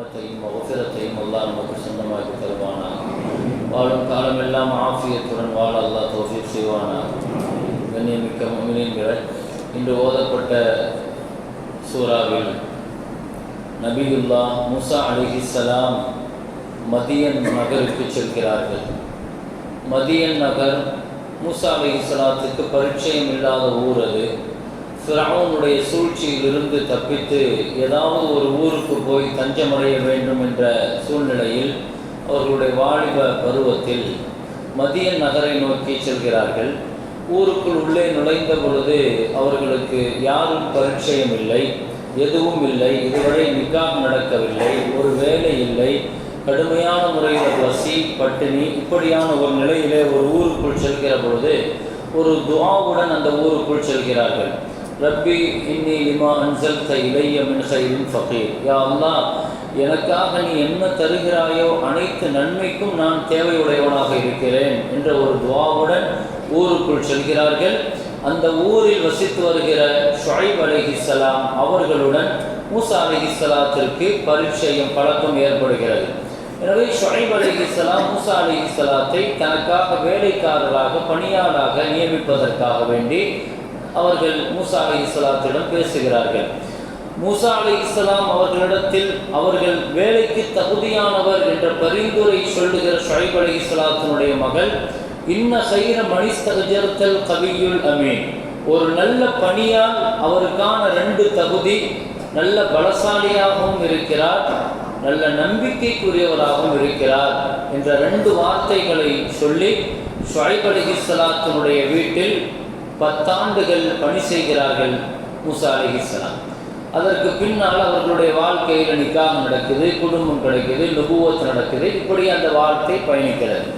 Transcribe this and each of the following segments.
ரஹ்மத்தையும் மகஃபிரத்தையும் அல்லா நமக்கு சொந்தமாக்கி தருவானா வாழும் காலம் எல்லாம் ஆசியத்துடன் வாழ அல்லா தோசி செய்வானா கண்ணியமிக்க முமினின்கள் இன்று ஓதப்பட்ட சூறாவில் நபியுல்லா முசா அலிஹிசலாம் மதியன் நகருக்கு செல்கிறார்கள். மதியன் நகர் மூசா அலிஹிஸ்ஸலாத்துக்கு பரிச்சயம் இல்லாத ஊர் அது. ஃபிரௌனுடைய சூழ்ச்சியிலிருந்து தப்பித்து ஏதாவது ஒரு ஊருக்கு போய் தஞ்சமடைய வேண்டும் என்ற சூழ்நிலையில் அவர்களுடைய வாலிப பருவத்தில் மதிய நகரை நோக்கி செல்கிறார்கள். ஊருக்குள் உள்ளே நுழைந்த பொழுது அவர்களுக்கு யாரும் பரிச்சயம் இல்லை எதுவும் இல்லை. இதுவரை நிக்காக நடக்கவில்லை ஒரு வேலை இல்லை. கடுமையான முறையில் பசி பட்டினி இப்படியான ஒரு நிலையிலே ஒரு ஊருக்குள் செல்கிற பொழுது ஒரு துவாவுடன் அந்த ஊருக்குள் செல்கிறார்கள். ரப்பி இன்னி லிமா அன்சல்த இலைய மின் ஹைரின் ஃபகீர். யா அல்லா எனக்காக நீ என்ன தருகிறாயோ அனைத்து நன்மைக்கும் நான் தேவையுடையவனாக இருக்கிறேன் என்ற ஒரு துவாவுடன் ஊருக்குள் செல்கிறார்கள். அந்த ஊரில் வசித்து வருகிற ஷுஐப் அலிஹிஸ்லாம் அவர்களுடன் மூசா அலிஹிஸ்லாத்திற்கு பரிச்சயம் பழக்கம் ஏற்படுகிறது. எனவே ஷொஹைப் அலிஹிஸ்லாம் மூசா அலிஹிஸ்லாத்தை தனக்காக வேலைக்காரராக பணியாளராக நியமிப்பதற்காக வேண்டி அவர்கள் மூசா அலைஹிஸ்ஸலாத்திடம் பேசுகிறார்கள். மூசா அலி இஸ்லாம் அவர்களிடத்தில் அவர்கள் வேலைக்கு தகுதியானவர் என்ற பரிந்துரை சொல்லுகிற ஷுஐப் அலி இஸ்லாத்தினுடைய மகள் இன்ன சைர மணிஸ்தகஜர்த்தல் கவியுல் அமீன். ஒரு நல்ல பணியால் அவருக்கான ரெண்டு தகுதி நல்ல பலசாலியாகவும் இருக்கிறார் நல்ல நம்பிக்கைக்குரியவராகவும் இருக்கிறார் என்ற ரெண்டு வார்த்தைகளை சொல்லி ஷுஐப் அலி இஸ்லாத்தினுடைய வீட்டில் பத்தாண்டுகள் பணி செய்கிறார்கள் மூசா அலிஹிஸ்லாம் அதற்கு பின்னால் அவர்களுடைய வாழ்க்கையில் நிக்காக நடக்குது குடும்பம் கிடைக்குது நுபுவத் நடக்குது. இப்படி அந்த வாழ்க்கை பயணிக்கிறது.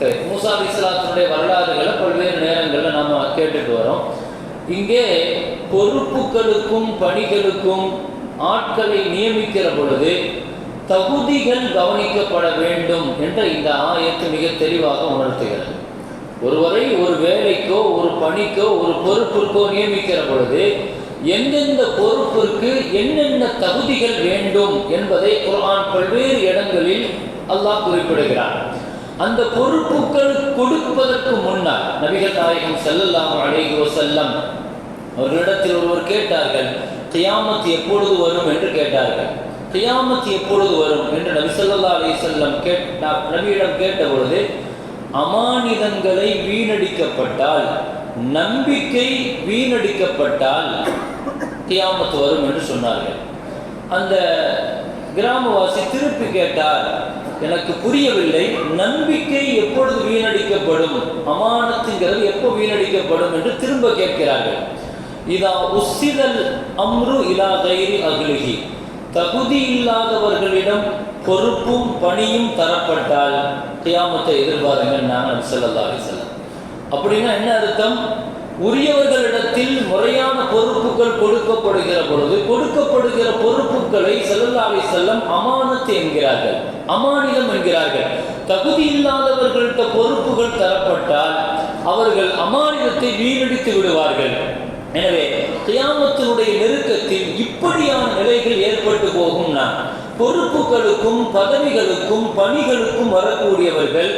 சரி மூசா அலி இஸ்லாத்தினுடைய வரலாறுகளை பல்வேறு நேரங்களில் நம்ம கேட்டுட்டு வரோம். இங்கே பொறுப்புகளுக்கும் பணிகளுக்கும் ஆட்களை நியமிக்கிற பொழுது தகுதிகள் கவனிக்கப்பட வேண்டும் என்ற இந்த ஆயத்து மிக தெளிவாக உணர்த்துகிறது. ஒருவரை ஒரு வேலைக்கோ ஒரு பணிக்கோ ஒரு பொறுப்பிற்கோ நியமிக்கிற பொழுது எந்தெந்த பொறுப்பிற்கு என்னென்ன தகுதிகள் வேண்டும் என்பதை குரான் பல்வேறு இடங்களில் அல்லாஹ் குறிப்பிடுகிறார் அந்த பொறுப்புகள் கொடுப்பதற்கு முன்னால் நபிகள் நாயகம் செல்லல்லாம் அலைஹி செல்லம் அவர்களிடத்தில் ஒருவர் கேட்டார்கள் கியாமத் எப்பொழுது வரும்? என்று கேட்டார்கள். கியாமத் எப்பொழுது வரும்? என்று நபி சொல்லா அலி செல்லம் கேட்டா நபியிடம் கேட்ட பொழுது அமானிதங்களை வீணடிக்கப்பட்டால் நம்பிக்கை வீணடிக்கப்பட்டால் தியாமத்து வரும் என்று சொன்னார்கள். அந்த கிராமவாசி திருப்பி கேட்டார் எனக்கு புரியவில்லை நம்பிக்கை எப்பொழுது வீணடிக்கப்படும்? அமானத்துங்கிறது எப்போ வீணடிக்கப்படும்? என்று திரும்ப கேட்கிறார்கள். இதா உசிதல் அம்ரு இலா தைரி அகிலுகி தகுதி இல்லாதவர்களிடம் பொறுப்பும் பணியும் தரப்பட்டால் கியாமத்தை எதிர்பாருங்கள் நான் செல்லலாக செல்லும் அப்படின்னா என்ன அர்த்தம்? உரியவர்களிடத்தில் முறையான பொறுப்புகள் கொடுக்கப்படுகிற பொழுது கொடுக்கப்படுகிற பொறுப்புகளை செல்லல்லாவை செல்லம் அமானத்து என்கிறார்கள். அமானிதம் என்கிறார்கள். தகுதி இல்லாதவர்கள்ட்ட பொறுப்புகள் தரப்பட்டால் அவர்கள் அமானிதத்தை வீணடித்து விடுவார்கள். எனவே கியாமத்தினுடைய நெருக்கத்தில் இப்படியான நிலைகள் ஏற்பட்டு போகும்னா பொறுப்புகளுக்கும் பதவிகளுக்கும் பணிகளுக்கும் வரக்கூடியவர்கள்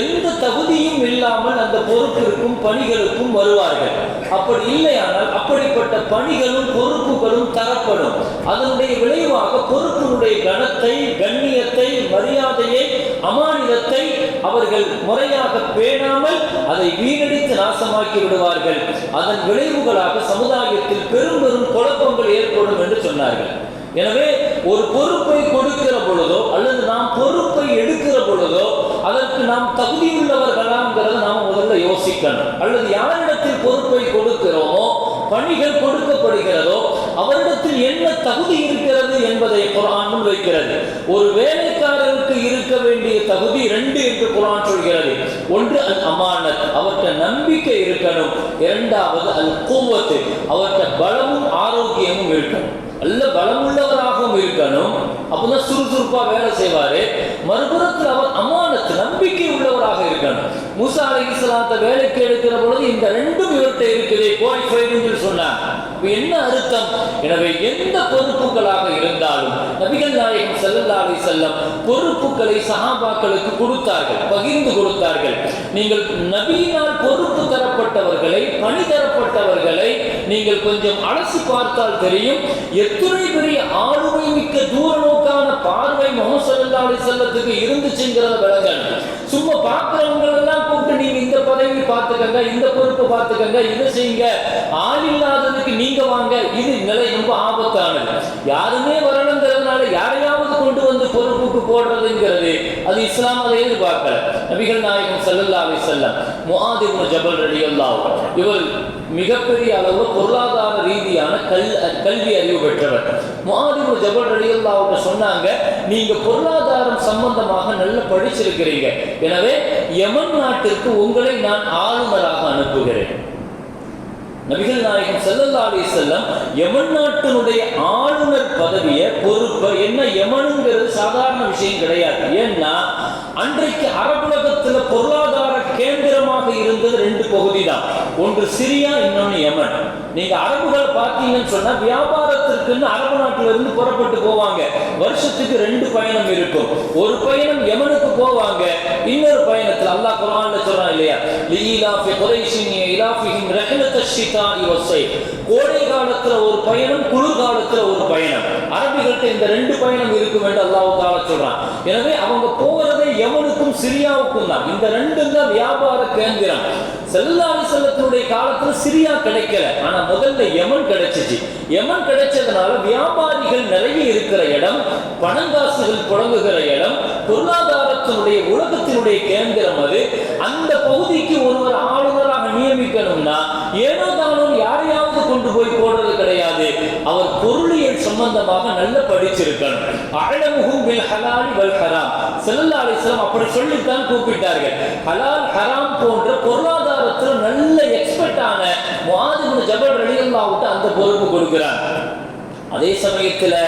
எந்த தகுதியும் இல்லாமல் அந்த பொறுப்பிற்கும் பணிகளுக்கும் வருவார்கள். அப்படி இல்லையானால் அப்படிப்பட்ட பணிகளும் பொறுப்புகளும் தரப்படும். அதனுடைய விளைவாக பொறுப்பினுடைய கனத்தை கண்ணியத்தை மரியாதையை அமானிதத்தை அவர்கள் முறையாக பேணாமல் அதை வீணடித்து நாசமாக்கி விடுவார்கள். அதன் விளைவுகளாக சமுதாயத்தில் பெரும் பெரும் குழப்பங்கள் ஏற்படும் என்று சொன்னார்கள். எனவே ஒரு பொறுப்பை கொடுக்கிற பொழுதோ அல்லது நாம் பொறுப்பை எடுக்கிற பொழுதோ அதற்கு நாம் தகுதி உள்ளவர்களாங்கிறத நாம் முதல்ல யோசிக்கணும். அல்லது யாரிடத்தில் பொறுப்பை கொடுக்கிறோமோ பணிகள் கொடுக்கப்படுகிறதோ அவரிடத்தில் என்ன தகுதி இருக்கிறது என்பதை குரான் வைக்கிறது. ஒரு வேலைக்காரருக்கு இருக்க வேண்டிய தகுதி ரெண்டு என்று குரான் சொல்கிறது. ஒன்று அல் அமானத் அவர்கிட்ட நம்பிக்கை இருக்கணும். இரண்டாவது அல் கூவத்து அவர்கிட்ட பலமும் ஆரோக்கியமும் இருக்கணும். நல்ல பலமுள்ளவராக பக்கம் இருக்கணும். அப்பதான் சுறுசுறுப்பா வேலை செய்வாரு. மறுபுறத்தில் அவர் அமானத்து நம்பிக்கை உள்ளவராக இருக்கணும். மூசா அலைஹிஸ்ஸலாத்தை வேலைக்கு எடுக்கிற பொழுது இந்த ரெண்டும் இவர்கிட்ட இருக்குது. குவாலிஃபைடு என்று சொன்னார் என்ன அர்த்தம்? எனவே எந்த பொறுப்புகளாக இருந்தாலும் நபிகள் நாயகம் ஸல்லல்லாஹு அலைஹி வஸல்லம் பொறுப்புகளை சகாபாக்களுக்கு கொடுத்தார்கள் பகிர்ந்து கொடுத்தார்கள். நீங்கள் நபியினால் பொறுப்பு தரப்பட்டவர்களை பணி தரப்பட்டவர்களை நீங்கள் கொஞ்சம் அலசி பார்த்தால் தெரியும். எத்தனை பெரிய ஆளுமை மிக்க தூர நோக்கான பார்வை முகமது ஸல்லல்லாஹு அலைஹி இருந்துச்சுங்கிறத விளங்க சும்மா பார்க்கிறவங்களெல்லாம் கூப்பிட்டு நீங்க இந்த பதவி பார்த்துக்கங்க இந்த பொறுப்பு பார்த்துக்கங்க இதை செய்யுங்க. ஆள் இல்லாததுக்கு நீங்க வாங்க. இது நிலை ரொம்ப ஆபத்தானது. யாருமே வர வந்து போடுறதுங்கிறது அது இஸ்லாம் அதை எதிர்பார்க்கல. நபிகள் நாயகம் ஸல்லல்லாஹு அலைஹி வஸல்லம் முஆத் ஜபல் ரலியல்லாஹு அன்ஹு. இவர் மிகப்பெரிய அளவு பொருளாதார ரீதியான கல் கல்வி அறிவு பெற்றவர். முஆத் ஜபல் ரலியல்லாஹு அன்ஹு சொன்னாங்க நீங்க பொருளாதாரம் சம்பந்தமாக நல்ல படிச்சிருக்கிறீங்க. எனவே யமன் நாட்டிற்கு உங்களை நான் ஆளுநராக அனுப்புகிறேன். நபிகள் நாயகம் செல்லல்லா அலி செல்லம் யமன் நாட்டினுடைய ஆளுநர் பதவியை பொறுப்பை என்ன யமனுங்கிறது சாதாரண விஷயம் கிடையாது. ஏன்னா அன்றைக்கு அரபுலகத்துல பொருளாதார கேந்திரமாக இருந்தது ரெண்டு பகுதி தான் ஒன்று சிரியா இன்னொன்று யமன். நீங்க அரபுகளை பார்த்தீங்கன்னு சொன்னா வியாபாரத்திற்குன்னு அரபு நாட்டுல இருந்து புறப்பட்டு போவாங்க. வருஷத்துக்கு ரெண்டு பயணம் இருக்கும். ஒரு பயணம் யமனுக்கு போவாங்க. இன்னொரு பயணத்துல அல்லாஹ் குர்ஆன்ல சொல்றான் இல்லையா? லீலாஃபி குரைஷின் இலாஃபிஹிம் ரஹ்லத் கோடை காலத்துல ஒரு பயணம் குளிர் காலத்துல ஒரு பயணம். அரபிகள்கிட்ட இந்த ரெண்டு பயணம் இருக்கும் என்று அல்லாஹ் தாலா சொல்றான். எனவே அவங்க போகிறதே எவனுக்கும் சிரியாவுக்கும் தான். இந்த ரெண்டும் தான் வியாபார கேந்திரம். செல்லாவி செல்லத்தினுடைய காலத்துல சிரியா கிடைக்கல. ஆனா முதல்ல யமன் கிடைச்சிச்சு. யமன் கிடைச்சதுனால வியாபாரிகள் நிறைய இருக்கிற இடம் பணங்காசுகள் புழங்குகிற இடம் பொருளாதாரத்தினுடைய உலகத்தினுடைய கேந்திரம் அது. அந்த பகுதிக்கு ஒருவர் ஆளுநராக நியமிக்கணும்னா ஏனோ தானும் யாரையாவது கொண்டு போய் போடுறது கிடையாது. அவர் பொருளியல் சம்பந்தமாக நல்ல படிச்சிருக்கணும். அழமுகும் பில் ஹலாலி வல் ஹராம் ஸல்லல்லாஹு அலைஹி அப்படி சொல்லித்தான் கூப்பிட்டார்கள். ஹலால் ஹராம் போன்ற பொருளாதாரத்தில் நல்ல எக்ஸ்பர்ட் ஆன முஆத் இப்னு ஜபல் அந்த பொறுப்பு கொடுக்கிறார். அதே சமயத்தில்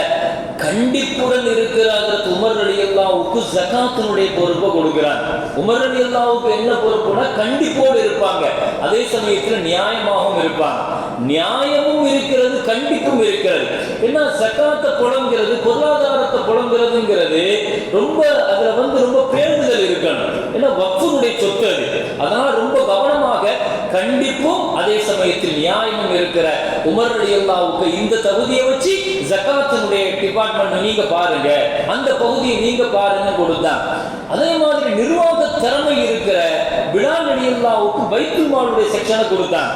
கண்டிப்புடன் இருக்கிற உமர் அலி அல்லாவுக்கு ஜகாத்தினுடைய பொறுப்பை கொடுக்கிறார். உமர் அலி அல்லாவுக்கு என்ன பொறுப்புனா கண்டிப்போடு இருப்பாங்க. அதே சமயத்துல நியாயமாகவும் இருப்பாங்க. நியாயமும் இருக்கிறது கண்டிப்பும் இருக்கிறது. ஏன்னா சக்காத்தை புலங்கிறது பொருளாதாரத்தை புலங்கிறதுங்கிறது ரொம்ப அதுல வந்து ரொம்ப பேருந்துதல் இருக்கணும். ஏன்னா வக்ஃபுனுடைய சொத்து அது. அதனால ரொம்ப கவனமாக கண்டிப்பும் அதே சமயத்தில் நியாயமும் இருக்கிற உமர் அலி அல்லாவுக்கு இந்த தகுதியை வச்சு ஜக்காத்தினுடைய டிபார்ட்மெண்ட் நீங்க பாருங்க. அந்த பகுதியை நீங்க பாருங்க கொடுத்தான். அதே மாதிரி நிர்வாக திறமை இருக்கிற பிலால் அலி அல்லாவுக்கு பைத்துல் மாலுடைய செக்ஷனை கொடுத்தான்.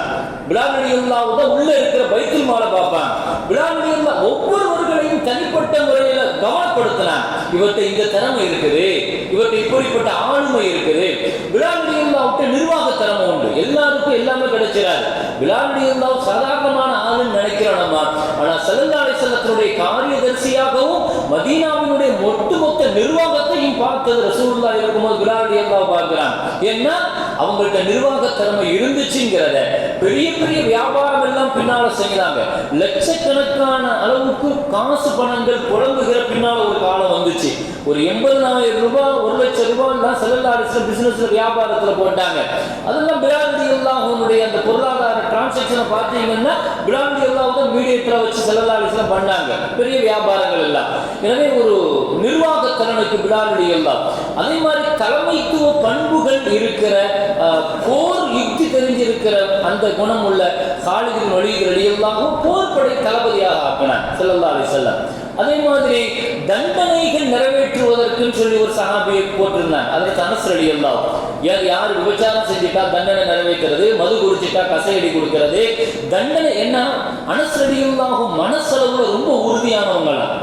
பிலால் அலி அல்லாவு தான் உள்ள இருக்கிற பைத்துல் மாலை பார்ப்பான். பிலால் அலி அல்லா ஒவ்வொருவர்களையும் தனிப்பட்ட முறையில கவனப்படுத்தினான். இவர்கிட்ட இந்த திறமை இருக்குது. இவர்கிட்ட இப்படிப்பட்ட ஆளுமை இருக்குது. பிலால் அலி அல்லாவுக்கு நிர்வாக திறமை உண்டு. எல்லா எல்லாருக்கும் எல்லாமே கிடைச்சிடாது பிலால் இருந்தாலும் சாதாரணமான ஆளுன்னு நினைக்கிறோம் நம்ம. ஆனா ஸல்லல்லாஹு அலைஹி வஸல்லத்தினுடைய காரியதர்சியாகவும் மதீனாவினுடைய ஒட்டுமொத்த நிர்வாகத்தையும் பார்த்தது ரசூல்லா இருக்கும்போது பிலால் அலி பார்க்கிறான். ஏன்னா அவங்கள்ட்ட நிர்வாக திறமை இருந்துச்சுங்கிறத பெரிய பெரிய வியாபாரம் எல்லாம் பின்னால செய்யறாங்க லட்சக்கணக்கான அளவுக்கு காசு பணங்கள் புழங்குகிற பின்னால ஒரு காலம் வந்துச்சு. ஒரு எண்பதாயிரம் ரூபாய் ஒரு லட்சம் ரூபாய் எல்லாம் பிசினஸ்ல வியாபாரத்துல போட்டாங்க. அதெல்லாம் பிராந்தி அல்லாஹனுடைய அந்த பொருளாதார டிரான்சாக்ஷனை பார்த்தீங்கன்னா பிராந்தி எல்லாம் தான் மீடியத்தில் வச்சு செல்லல்லாடிஸ்ல பண்ணாங்க. பெரிய வியாபாரங்கள் எல்லாம். எனவே ஒரு நிர்வாக திறனுக்கு பிலாலுடைய எல்லாம். அதே மாதிரி தலைமைத்துவ பண்புகள் இருக்கிற போர் யுக்தி தெரிஞ்சிருக்கிற அந்த குணம் உள்ள சாலிதின் வழிகள் எல்லாமும் போர்படை தளபதியாக ஆக்கினார் ஸல்லல்லாஹு செல்லம் அதே மாதிரி தண்டனைகள் நிறைவேற்றுவதற்குன்னு சொல்லி ஒரு சகாபியை போட்டிருந்தாங்க. அதற்கு அனசரடி எல்லாம் யார் விபச்சாரம் செஞ்சுட்டா தண்டனை நிறைவேற்கிறது மது குடிச்சிட்டா கசையடி கொடுக்கிறது. தண்டனை என்ன? அனஸ் மனசளவுல ரொம்ப உறுதியானவங்களாம்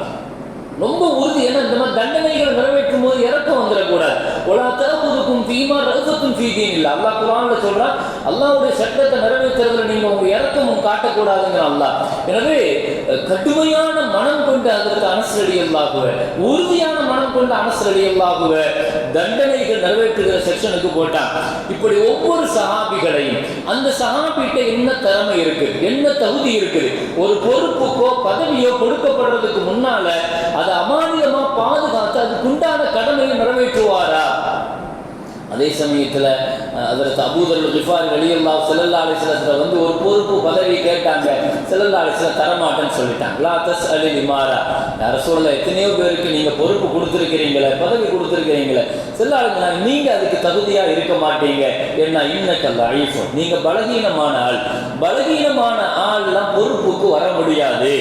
ரொம்ப உறுதி ஏன்னா இந்த மாதிரி தண்டனைகளை நிறைவேற்றும் போது இறக்கம் வந்துடக்கூடாது. ஒலா தரப்புதுக்கும் தீமா ரகத்தும் ஃபீதீன் இல்லை அல்லா குரான்ல சொல்றான் அல்லாவுடைய சட்டத்தை நிறைவேற்றுறதுல நீங்க உங்க இறக்கமும் காட்டக்கூடாதுங்கிற அல்லாஹ். எனவே கடுமையான மனம் கொண்டு அதற்கு அனசரடி அல்லாகுவ உறுதியான மனம் கொண்டு அனசரடி அல்லாகுவ தண்டனைகள் நிறைவேற்றுகிற செக்ஷனுக்கு போட்டான் இப்படி ஒவ்வொரு சகாபிகளையும் அந்த சஹாபிட்ட என்ன திறமை இருக்கு என்ன தகுதி இருக்குது ஒரு பொறுப்புக்கோ பதவியோ கொடுக்கப்படுறதுக்கு முன்னால அதை அமானியமா பாதுகாத்து அதுக்குண்டான கடமையை நிறைவேற்றுவாரா? அதே சமயத்தில் அதற்கு அபூதர் கிஃபார் வெளியல்லா செல்லல்லா அலிஸ்லத்தில் வந்து ஒரு பொறுப்பு பதவி கேட்டாங்க. செல்லல்லா அலிஸ்ல தரமாட்டேன்னு சொல்லிட்டாங்க. லா தஸ் அலி லிமாரா யார சொல்லல எத்தனையோ பேருக்கு நீங்கள் பொறுப்பு கொடுத்துருக்கிறீங்களே பதவி கொடுத்துருக்கிறீங்களே. செல்லா நீங்கள் அதுக்கு தகுதியாக இருக்க மாட்டீங்க. என்ன இன்னக்கல்ல அழிஃபும் நீங்கள் பலகீனமான ஆள். பலகீனமான ஆள்லாம் பொறுப்புக்கு வர முடியாது.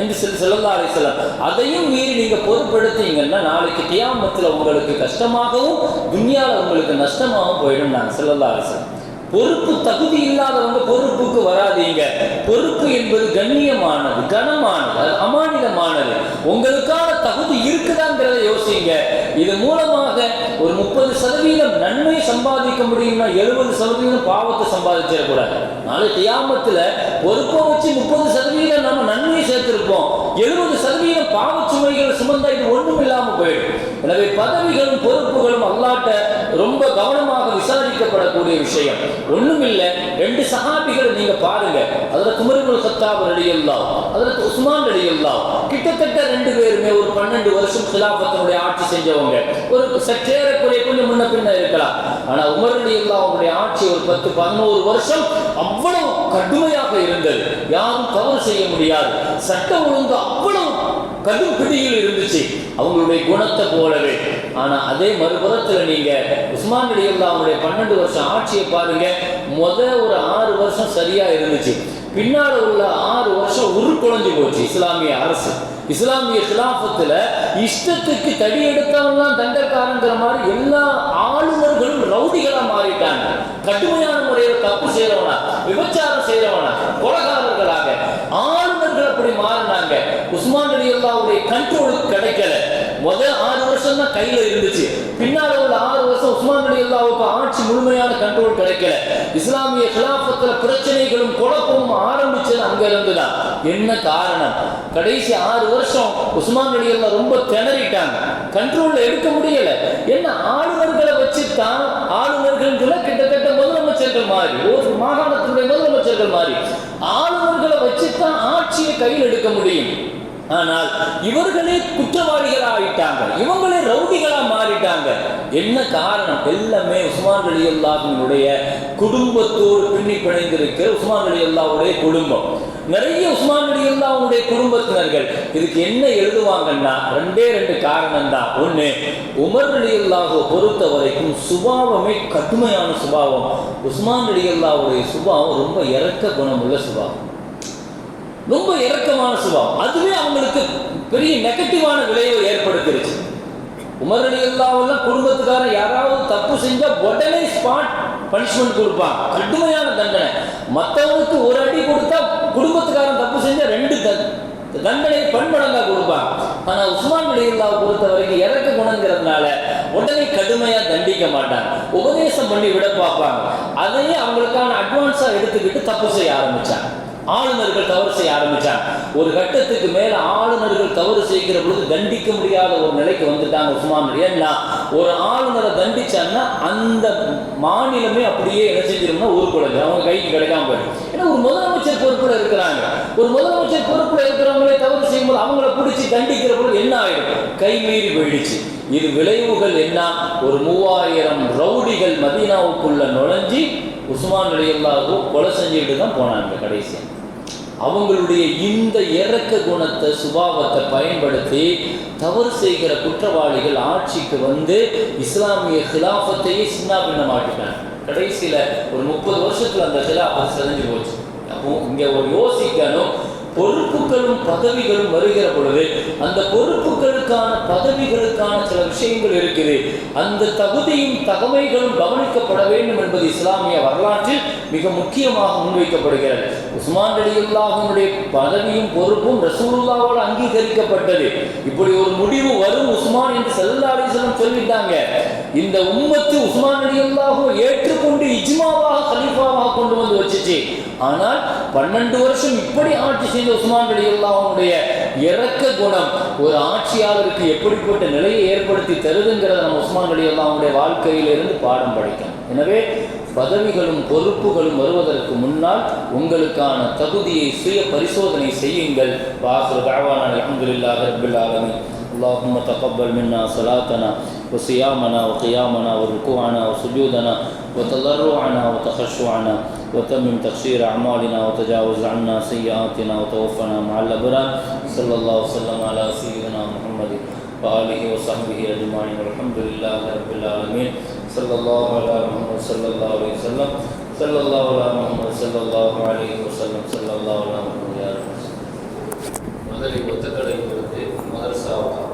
என்று சொல்லி செல்லல்லா அலிஸ்லாம் அதையும் மீறி நீங்கள் பொறுப்பெடுத்தீங்கன்னா நாளைக்கு கியாமத்தில் உங்களுக்கு கஷ்டமாகவும் துன்யாவில் உங்களுக்கு நஷ்டமாகவும் போயிடும் நான் செல்லல்லா அலிஸ்லாம் பொறுப்பு தகுதி இல்லாதவங்க பொறுப்புக்கு வராதீங்க. பொறுப்பு என்பது கண்ணியமானது கனமானது அமானிதமானது. உங்களுக்கான தகுதி இருக்குதாங்கிறத யோசிங்க. இது மூலமாக ஒரு முப்பது சதவீதம் நன்மை சம்பாதிக்க முடியும்னா எழுபது சதவீதம் பாவத்தை சம்பாதிச்சிடக்கூடாது. நாளை தியாமத்தில் பொறுப்பை வச்சு முப்பது சதவீதம் நம்ம நன்மையை சேர்த்திருப்போம். எழுபது சதவீதம் பாவச்சுமைகள் சுமந்தா இது ஒன்றும் இல்லாமல் போயிடும். எனவே பதவிகளும் பொறுப்புகளும் அல்லாட்ட ரொம்ப கவனமாக விசாரிக்கப்படக்கூடிய விஷயம். ஒன்றும் இல்லை ரெண்டு சகாபிகளை நீங்க பாருங்க. அதுல குமரிபுல் சத்தாப் நடிகல்லாம் அதுல உஸ்மான் நடிகல்லாம் கிட்டத்தட்ட ரெண்டு பேருமே ஒரு பன்னெண்டு வருஷம் கிலாபத்தினுடைய ஆட்சி செஞ்சவங்க. ஒரு சற்றேறக்குறைய கொஞ்சம் முன்ன பின்ன இருக்கலாம். ஆனா உமர் ரலியல்லாம் அவங்களுடைய ஆட்சி ஒரு பத்து பதினோரு வருஷம் அவ்வளவு கடுமையாக இருந்தது. யாரும் தவறு செய்ய முடியாது. சட்ட ஒழுங்கு அவ்வளவு கடும் பிடியில் இருந்துச்சு. அவங்களுடைய குணத்தை போலவே. ஆனா அதே மறுபுறத்துல நீங்க உஸ்மான் அலியுல்லா அவங்களுடைய பன்னெண்டு வருஷம் ஆட்சியை பாருங்க. முத ஒரு ஆறு வருஷம் சரியா இருந்துச்சு. பின்னால உள்ள ஆறு வருஷம் உருக்குலைஞ்சு போச்சு இஸ்லாமிய அரசு. இஸ்லாமிய கிலாபத்துல இஷ்டத்துக்கு தடி எடுத்தவன்லாம் தண்டக்காரங்கிற மாதிரி எல்லா ஆளுநர்களும் ரவுடிகளா மாறிட்டாங்க. கடுமையான முறையில் தப்பு செய்யறவனா விபச்சாரம் செய்யறவனா கொலகாரர்களாக. ஆளுநர்கள் அப்படி மாறினாங்க உஸ்மான் அலி அல்லாவுடைய கண்ட்ரோலுக்கு கிடைக்கல. முதல் ஆறு வருஷம் தான் கையில இருந்துச்சு. பின்னால உள்ள ஆறு வருஷம் உஸ்மான் அலி அல்லாவுக்கு ஆட்சி முழுமையான கண்ட்ரோல் கிடைக்கல. இஸ்லாமிய கிலாபத்துல பிரச்சனைகளும் குழப்பமும் ஆரம்பிச்சது அங்க இருந்துதான் என்ன காரணம்? கடைசி ஆறு வருஷம் உஸ்மான் அலி அல்லா ரொம்ப திணறிட்டாங்க. கண்ட்ரோல்ல எடுக்க முடியல. என்ன ஆளுநர்களை வச்சு தான் ஆளுநர்கள் கிட்டத்தட்ட முதலமைச்சர்கள் மாறி ஒரு மாகாணத்தினுடைய முதலமைச்சர்கள் மாறி ஆளுநர்களை வச்சுத்தான் ஆட்சியை கையில் எடுக்க முடியும். ஆனால் இவர்களே குற்றவாளிகளாகிட்டாங்க இவங்களே ரவுடிகளா மாறிட்டாங்க. என்ன காரணம்? எல்லாமே உஸ்மான் அலி அல்லாஹினுடைய குடும்பத்தோடு பின்னி பிணைந்திருக்கிற உஸ்மான் அலி அல்லாவுடைய குடும்பம். நிறைய உஸ்மான் அலி அல்லாவுடைய குடும்பத்தினர்கள் இதுக்கு என்ன எழுதுவாங்கன்னா ரெண்டே ரெண்டு காரணம் தான் ஒண்ணு உமர் அலி அல்லாஹை பொறுத்த வரைக்கும் சுபாவமே கடுமையான சுபாவம். உஸ்மான் அலி அல்லாவுடைய சுபாவம் ரொம்ப இறக்க குணமுள்ள சுபாவம். ரொம்ப இறக்கமான சுபாவம். அதுவே அவங்களுக்கு பெரிய நெகட்டிவான விளைவை ஏற்படுத்திருச்சு. உமர் அலி அல்லாவெல்லாம் குடும்பத்துக்காரன் யாராவது தப்பு செஞ்சா உடனே ஸ்பாட் பனிஷ்மெண்ட் கொடுப்பாங்க. கடுமையான தண்டனை. மற்றவங்களுக்கு ஒரு அடி கொடுத்தா குடும்பத்துக்காரன் தப்பு செஞ்சா ரெண்டு தண்டனை பன்மடங்கா கொடுப்பாங்க. ஆனா உஸ்மான் அலி அல்லாவை பொறுத்த வரைக்கும் இறக்க குணங்கிறதுனால உடனே கடுமையா தண்டிக்க மாட்டாங்க. உபதேசம் பண்ணி விட பார்ப்பாங்க. அதையே அவங்களுக்கான அட்வான்ஸா எடுத்துக்கிட்டு தப்பு செய்ய ஆரம்பிச்சாங்க. ஆளுநர்கள் தவறு செய்ய ஆரம்பிச்சாங்க. ஒரு கட்டத்துக்கு மேல ஆளுநர்கள் தவறு செய்கிற பொழுது தண்டிக்க முடியாத ஒரு நிலைக்கு வந்துட்டாங்க உஸ்மான் ஏன்னா ஒரு ஆளுநரை தண்டிச்சாங்கன்னா அந்த மாநிலமே அப்படியே என்ன செஞ்சிரும்னா உருக்குலைஞ்சு அவங்க கைக்கு கிடைக்காம போயிடும். ஏன்னா ஒரு முதலமைச்சர் பொறுப்புல இருக்கிறாங்க. ஒரு முதலமைச்சர் பொறுப்புல இருக்கிறவங்களே தவறு செய்யும்போது அவங்கள பிடிச்சி தண்டிக்கிற பொழுது என்ன ஆயிடும்? கை மீறி போயிடுச்சு. இது விளைவுகள் என்ன? ஒரு மூவாயிரம் ரவுடிகள் மதீனாவுக்குள்ள நுழைஞ்சி உஸ்மான் அலியல்லாவோ கொலை செஞ்சுக்கிட்டு தான் போனாங்க கடைசியாக அவங்களுடைய இந்த இறக்க குணத்தை சுபாவத்தை பயன்படுத்தி தவறு செய்கிற குற்றவாளிகள் ஆட்சிக்கு வந்து இஸ்லாமிய ஹிலாஃபத்தையே சின்ன பின்னமாக்கிட்டாங்க கடைசியில் ஒரு முப்பது வருஷத்தில் அந்த கிலாஃபத் செஞ்சு போச்சு. அப்போ இங்கே ஒரு யோசிக்கணும் பொறுப்புகளும் பதவிகளும் வருகிற பொழுது அந்த பொறுப்புகளுக்கான பதவிகளுக்கான சில விஷயங்கள் இருக்குது. அந்த தகுதியும் தகமைகளும் கவனிக்கப்பட வேண்டும் என்பது இஸ்லாமிய வரலாற்றில் மிக முக்கியமாக முன்வைக்கப்படுகிறது. உஸ்மான் அலியுல்லாஹனுடைய பதவியும் பொறுப்பும் ரசூலுல்லாவால் அங்கீகரிக்கப்பட்டது. இப்படி ஒரு முடிவு வரும் உஸ்மான் என்று சல்லா சொல்லிட்டாங்க. இந்த உம்மத்து உஸ்மான் அலி ஏற்று வந்து வச்சுச்சு ஆனால் பன்னெண்டு வருஷம் இப்படி ஆட்சி செய்த உஸ்மான் அலி அல்லாஹுடைய இறக்க குணம் ஒரு ஆட்சியாளருக்கு எப்படிப்பட்ட நிலையை ஏற்படுத்தி தருதுங்கிறத நம்ம உஸ்மான் அலி அல்லாஹுடைய வாழ்க்கையிலிருந்து பாடம் படிக்கணும் எனவே பதவிகளும் பொறுப்புகளும் வருவதற்கு முன்னால் உங்களுக்கான தகுதியை சுய பரிசோதனை செய்யுங்கள் வாசல் தாவான அலமதுல்லாஹ் ரபில் ஆலமின் اللهم تقبل منا صلاتنا وصيامنا وقيامنا وركوعنا وسجودنا وتضرعنا وتخشعنا وتمم تقصير أعمالنا وتجاوز عنا سيئاتنا وتوفنا مع الأبرار صلى الله وسلم على سيدنا محمد وآله وصحبه أجمعين والحمد لله رب العالمين صلى الله على محمد صلى الله عليه وسلم صلى الله على محمد صلى الله عليه وسلم صلى الله على محمد يا رب முதலில் ஒத்தக்கடை கொடுத்து மதரசாவுக்கு